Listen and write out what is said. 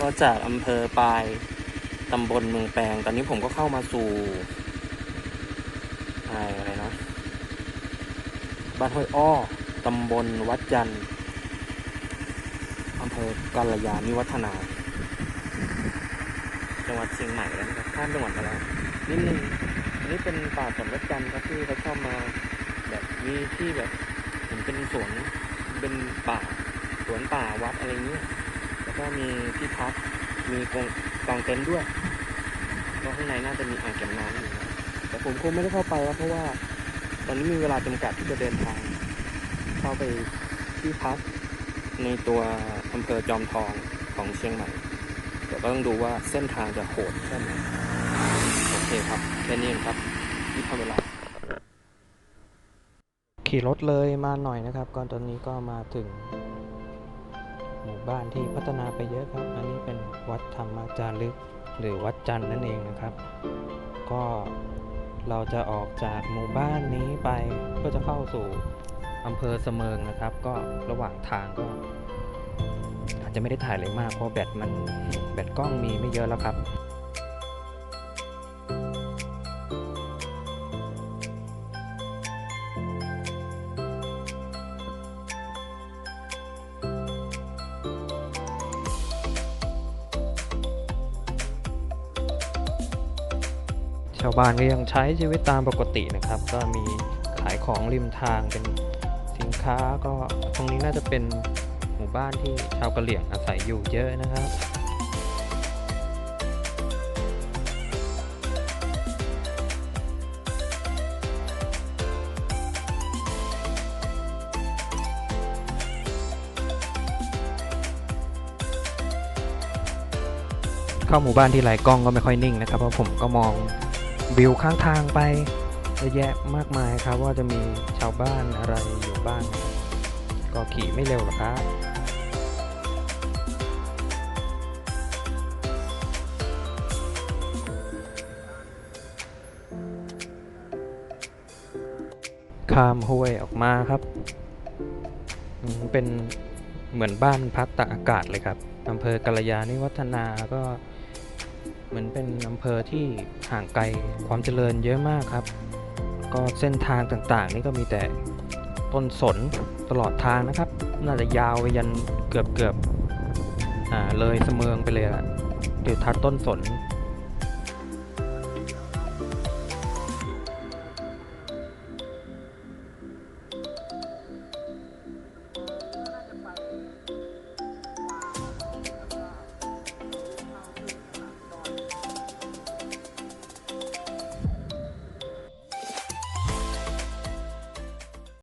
ก็จากอำเภอปลายตำบลเมืองแปลง ตอนนี้ผมก็เข้ามาสู่อะไรนะบ้านห้วยอ้อตำบลวัดจันทร์อำเภอกัลยาณิวัฒนา จังหวัดเชียงใหม่แล้วนะครับข้ามจังหวัดมาแล้วนิดนึงอันนี้เป็นป่าสนวัดจันทร์ครับที่เขาชอบมา แบบมีที่แบบเหมือนเป็นสวนเป็นป่าสวนป่าวัดอะไรเงี้ยแล้ ก็มีที่พักมีกรงกางเต็นท์ด้วยก็ข้างในน่าจะมีอ่างเก็บน้ำอยู่นะแต่ผมคงไม่ได้เข้าไปแล้วเพราะว่า ตอนนี้มีเวลาจำกัดที่จะเดินทาง เข้าไปที่พักในตัวอำเภอจอมทองของเชียงใหม่เดี๋ยวก็ต้องดูว่าเส้นทางจะโหดแค่ไหนโอเคครับแค่นี้เองครับที่ทำเวลา ขี่รถเลยมาหน่อยนะครับก่อนตอนนี้ก็มาถึง หมู่บ้านที่พัฒนาไปเยอะครับ อันนี้เป็นวัดธรรมจารึกหรือวัดจันนั่นเองนะครับ ก็เราจะออกจากหมู่บ้านนี้ไปเพื่อจะเข้าสู่อำเภอเสมิงนะครับ ก็ระหว่างทางก็ อาจจะไม่ได้ถ่ายเลยมากเพราะแบตมันแบตกล้องมีไม่เยอะแล้วครับ ชาวบ้านก็ยังใช้ชีวิตตามปกตินะครับ ก็มีขายของริมทางเป็นสินค้าก็ตรงนี้น่าจะเป็นหมู่บ้านที่ชาวกะเหรี่ยงอาศัยอยู่เยอะนะครับเข้าหมู่บ้านที่ไรกล้องก็ไม่ค่อยนิ่งนะครับเพราะผมก็มอง วิวข้างทางไปเยอะแยะมากมายครับ ว่าจะมีชาวบ้านอะไรอยู่บ้างนก็ขี่ไม่เร็วหรอกครับข้ามห้วยออกมาครับ เป็นเหมือนบ้านพักตากอากาศเลยครับอำเภอกัลยาณิวัฒนาก็ เหมือนเป็นอำเภอที่ห่างไกลความเจริญเยอะมากครับ ก็เส้นทางต่างๆ นี่ก็มีแต่ต้นสนตลอดทางนะครับ น่าจะยาวไปยันเกือบเกือบอ่าเลยเสมืองไปเลยละทิวทัศน์ต้นสน